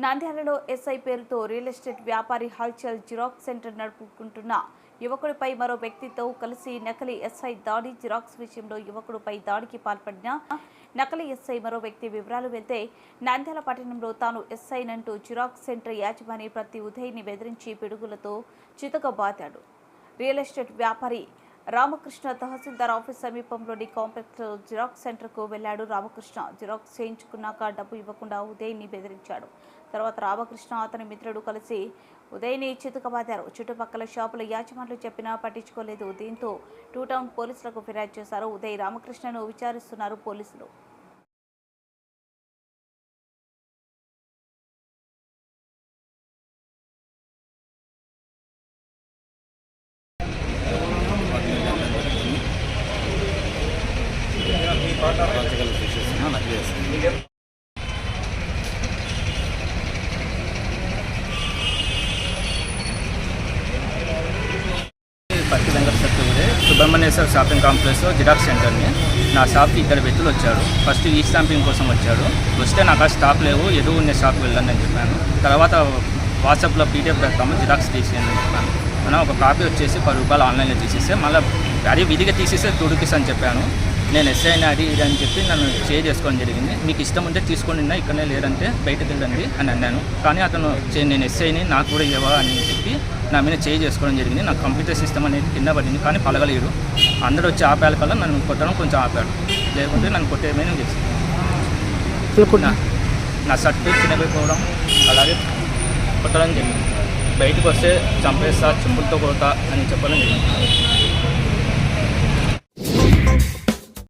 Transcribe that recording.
నంద్యాలలో ఎస్ఐ పేరుతో real estate వ్యాపారి హల్చల్ జిరాక్స్ సెంటర్ నడుపుకుంటున్న యువకుడిపై మరో వ్యక్తితో కలిసి నకలి ఎస్ఐ దాడి జిరాక్స్ విషయంలో యువకుడిపై దాడికి పాల్పడిన నకలి ఎస్ఐ మరో వ్యక్తి వివరాలు వెళ్తే నంద్యాల పట్టణంలో తాను ఎస్ఐనంటూ జిరాక్స్ సెంటర్ యాజమాని ప్రతి ఉదయ్ని బెదిరించి పిడుగులతో చితకబాతాడు రియల్ ఎస్టేట్ వ్యాపారి రామకృష్ణ తహసీల్దార్ ఆఫీస్ సమీపంలోని కాంప్లెక్స్ జిరాక్స్ సెంటర్కు వెళ్ళాడు. రామకృష్ణ జిరాక్స్ చేయించుకున్నాక డబ్బు ఇవ్వకుండా ఉదయ్ని బెదిరించాడు. తర్వాత రామకృష్ణ అతని మిత్రుడు కలిసి ఉదయ్ని చితుకబాదారు. చుట్టుపక్కల షాపుల యాజమానులు చెప్పినా పట్టించుకోలేదు. దీంతో టూ టౌన్ పోలీసులకు ఫిర్యాదు చేశారు. ఉదయ్ రామకృష్ణను విచారిస్తున్నారు పోలీసులు. Practical fishes Patti Venkata Subrahmanyeshwara shopping complex xerox సెంటర్ని నా షాప్కి ఇద్దరు వ్యక్తులు వచ్చాడు ఫస్ట్ ఈ స్టాంపింగ్ కోసం వచ్చాడు వస్తే నాకు ఆ లేవు ఎదురు ఉన్న షాప్కి వెళ్ళండి అని చెప్పాను. తర్వాత వాట్సాప్లో పీడిఎఫ్ పెడతాము జిరాక్స్ తీసేయండి అని చెప్పాను. మనం ఒక కాపీ వచ్చేసి పది రూపాయలు ఆన్లైన్లో తీసేస్తే మళ్ళీ అదే విధిగా తీసేస్తే తుడిపిస్ అని చెప్పాను. నేను ఎస్ఐ అది ఇది అని చెప్పి నన్ను చే చేసుకోవడం జరిగింది. మీకు ఇష్టం ఉంటే తీసుకోండి నిన్న ఇక్కడనే లేదంటే బయటకు వెళ్ళండి అని అన్నాను. కానీ అతను "చే- నేను ఎస్ఐని నాకు కూడా ఇవ్వవా అని చెప్పి నా మీద చేయి చేసుకోవడం జరిగింది. నాకు కంప్యూటర్ సిస్టమ్ అనేది కింద పడింది కానీ పలగలేడు అందరూ వచ్చి ఆపాల కల్లా నన్ను కొట్టడం కొంచెం ఆపాడు లేకుంటే నన్ను కొట్టేమని చేసి నా నా సర్టిఫికేట్ చిన్నపోవడం అలాగే కొట్టడం జరిగింది. బయటకు వస్తే చంపేస్తా చెప్పులతో కొడతా అని చెప్పడం జరిగింది.